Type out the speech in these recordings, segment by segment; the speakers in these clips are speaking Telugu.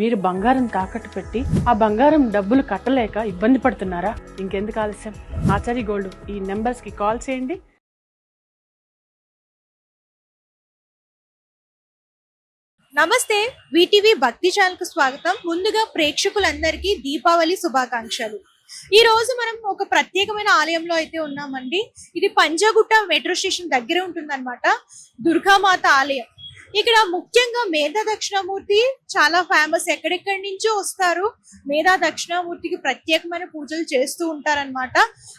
మీరు బంగారం తాకట్టు పెట్టి ఆ బంగారం డబ్బులు కట్టలేక ఇబ్బంది పడుతున్నారా? ఇంకెందుకు ఆలస్యం? ఆచారి గోల్డ్ ఈ నెంబర్స్కి కాల్ చేయండి. నమస్తే వీటీవీ భక్తి ఛానల్కు స్వాగతం. ముందుగా ప్రేక్షకులందరికీ దీపావళి శుభాకాంక్షలు. ఈ రోజు మనం ఒక ప్రత్యేకమైన ఆలయంలో అయితే ఉన్నామండి. ఇది పంజాగుట్ట మెట్రో స్టేషన్ దగ్గర ఉంటుందన్నమాట. దుర్గామాత ఆలయం. ఇక్కడ ముఖ్యంగా మేధా దక్షిణామూర్తి చాలా ఫేమస్ ఎక్కడెక్కడి నుంచో వస్తారు. మేధా దక్షిణామూర్తికి ప్రత్యేకమైన పూజలు చేస్తూ ఉంటారన్నమాట.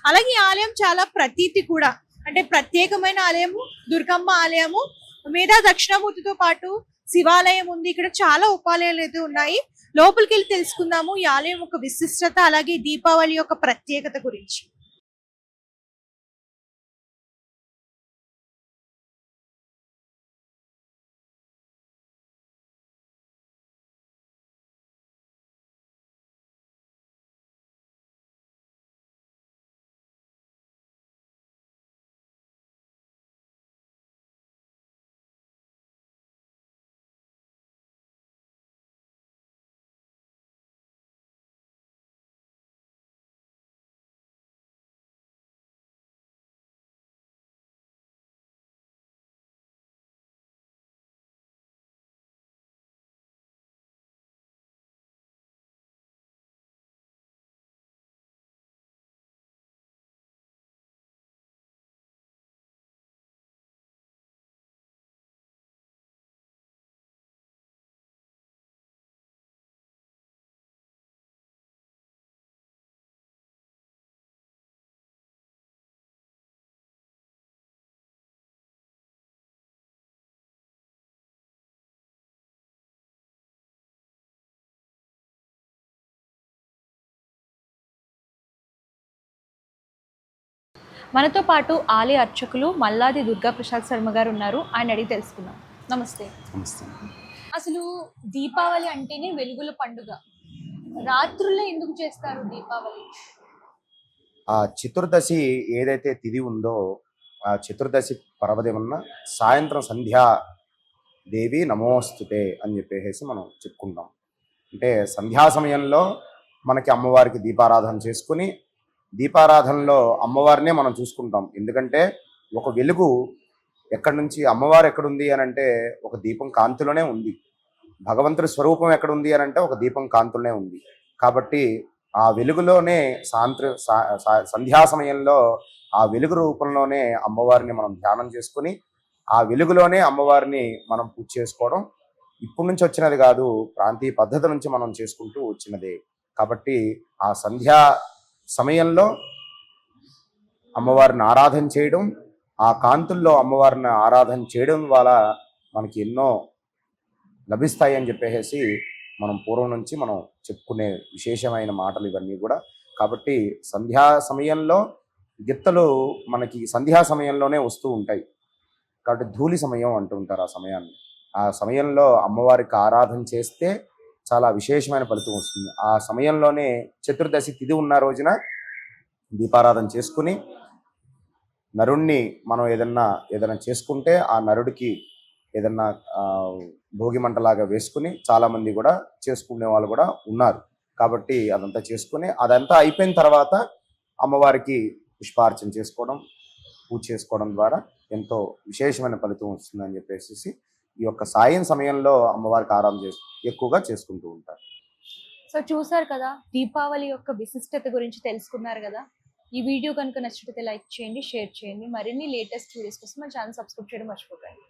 అలాగే ఈ ఆలయం చాలా ప్రతీతి కూడా. అంటే ప్రత్యేకమైన ఆలయము దుర్గమ్మ ఆలయము మేధా దక్షిణామూర్తితో పాటు శివాలయం ఉంది. ఇక్కడ చాలా ఉపాలయాలు అయితే ఉన్నాయి. లోపలికి వెళ్ళి తెలుసుకుందాము. ఈ ఆలయం యొక్క విశిష్టత అలాగే దీపావళి యొక్క ప్రత్యేకత గురించి. మనతో పాటు ఆలయ అర్చకులు మల్లాది దుర్గా ప్రసాద్ శర్మ గారు ఉన్నారు. ఆయన అడిగి తెలుసుకుందాం. నమస్తే. నమస్తే. అసలు దీపావళి అంటేనే వెలుగుల పండుగ. రాత్రుల్లో ఎందుకు చేస్తారు దీపావళి? ఆ చతుర్దశి ఏదైతే తిథి ఉందో ఆ చతుర్దశి పర్వదిన సాయంత్రం సంధ్యా దేవి నమోస్తుతే అని చెప్పేసి మనం చెప్పుకుంటాం. అంటే సంధ్యా సమయంలో మనకి అమ్మవారికి దీపారాధన చేసుకుని దీపారాధనలో అమ్మవారినే మనం చూసుకుంటాం. ఎందుకంటే ఒక వెలుగు ఎక్కడి నుంచి అమ్మవారు ఎక్కడుంది అని అంటే ఒక దీపం కాంతిలోనే ఉంది. భగవంతుడి స్వరూపం ఎక్కడుంది అని అంటే ఒక దీపం కాంతిలోనే ఉంది. కాబట్టి ఆ వెలుగులోనే సాయంత్ర సా- సంధ్యా సమయంలో ఆ వెలుగు రూపంలోనే అమ్మవారిని మనం ధ్యానం చేసుకుని ఆ వెలుగులోనే అమ్మవారిని మనం పూజ చేసుకోవడం ఇప్పటి నుంచి వచ్చినది కాదు ప్రాంతీయ పద్ధతి నుంచి మనం చేసుకుంటూ వచ్చినదే. కాబట్టి ఆ సంధ్యా సమయంలో అమ్మవారిని ఆరాధన చేయడం ఆ కాంతుల్లో అమ్మవారిని ఆరాధన చేయడం వల్ల మనకి ఎన్నో లభిస్తాయి అని చెప్పేసి మనం పూర్వం నుంచి మనం చెప్పుకునే విశేషమైన మాటలు ఇవన్నీ కూడా. కాబట్టి సంధ్యా సమయంలో గిత్తలు మనకి సంధ్యా సమయంలోనే వస్తూ ఉంటాయి. కాబట్టి ధూళి సమయం అంటూ ఉంటారు ఆ సమయాన్ని. ఆ సమయంలో అమ్మవారికి ఆరాధన చేస్తే చాలా విశేషమైన ఫలితం వస్తుంది. ఆ సమయంలోనే చతుర్దశి తిథి ఉన్న రోజున దీపారాధన చేసుకుని నరుణ్ణి మనం ఏదన్నా ఏదైనా చేసుకుంటే ఆ నరుడికి ఏదన్నా ఆ, భోగి మంటలాగా వేసుకుని చాలామంది కూడా చేసుకునే వాళ్ళు కూడా ఉన్నారు. కాబట్టి అదంతా చేసుకుని అదంతా అయిపోయిన తర్వాత అమ్మవారికి పుష్పార్చన చేసుకోవడం పూజ చేసుకోవడం ద్వారా ఎంతో విశేషమైన ఫలితం వస్తుందని చెప్పేసి ఈ యొక్క సాయం సమయంలో అమ్మవారికి ఆరాధన చేసు ఎక్కువగా చేసుకుంటూ ఉంటారు. సో చూసారు కదా దీపావళి యొక్క విశిష్టత గురించి తెలుసుకున్నారు కదా. ఈ వీడియో కనుక నచ్చితే లైక్ చేయండి షేర్ చేయండి. మరిన్ని లేటెస్ట్ వీడియోస్ కోసం మన ఛానల్ సబ్స్క్రైబ్ చేయడం మర్చిపోకండి.